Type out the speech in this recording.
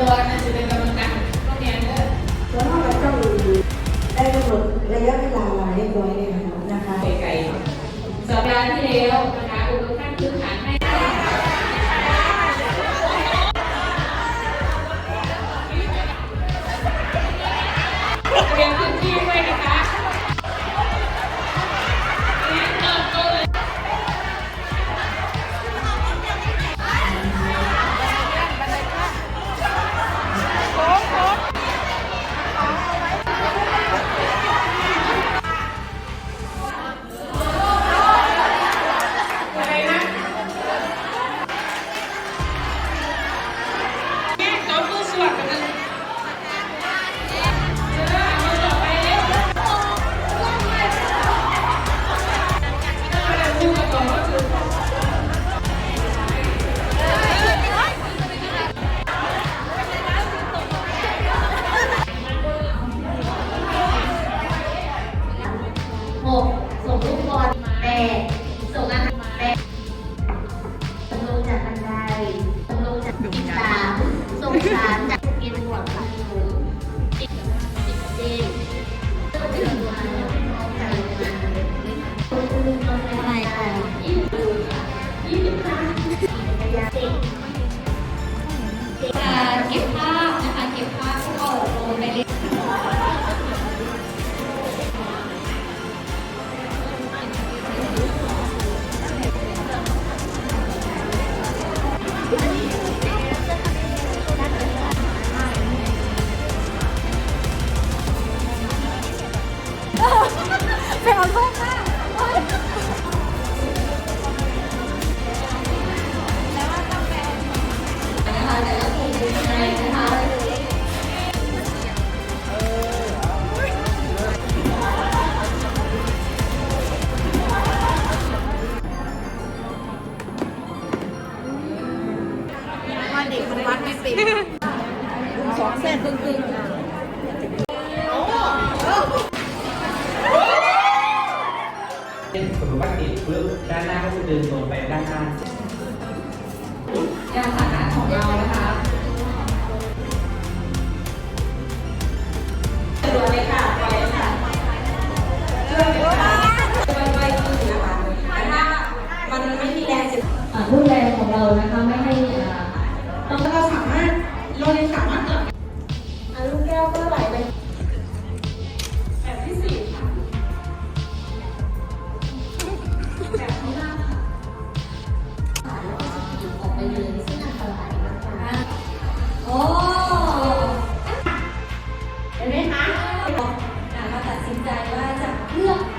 ตัวนะจะเป็นกลารโรงยนเด้แล้วนอจาต้องได้กำหนดระยะเวลาไว้ยร้อยเลยนะคะไกลๆสัปดาห์ที่แล้ว สารจากกินหัวค่ะติดติดเจนอะไรอะยี่สิบยี่สิบสามสิบจะเก็บ เอาโทษค่ะนะคะแลเป็นยังไงนะคะว่าเด็กมันวัดไม่เป็นสองเส้นตึงๆ เช่นสมมติว่าติดปึ๊บด้านหน้าก็จะดึงลงไปด้านหน้า ยาสานะของเรานะคะตัวเลยค่ะไปเลยค่ะเรื่องไใจว่าจะเลือก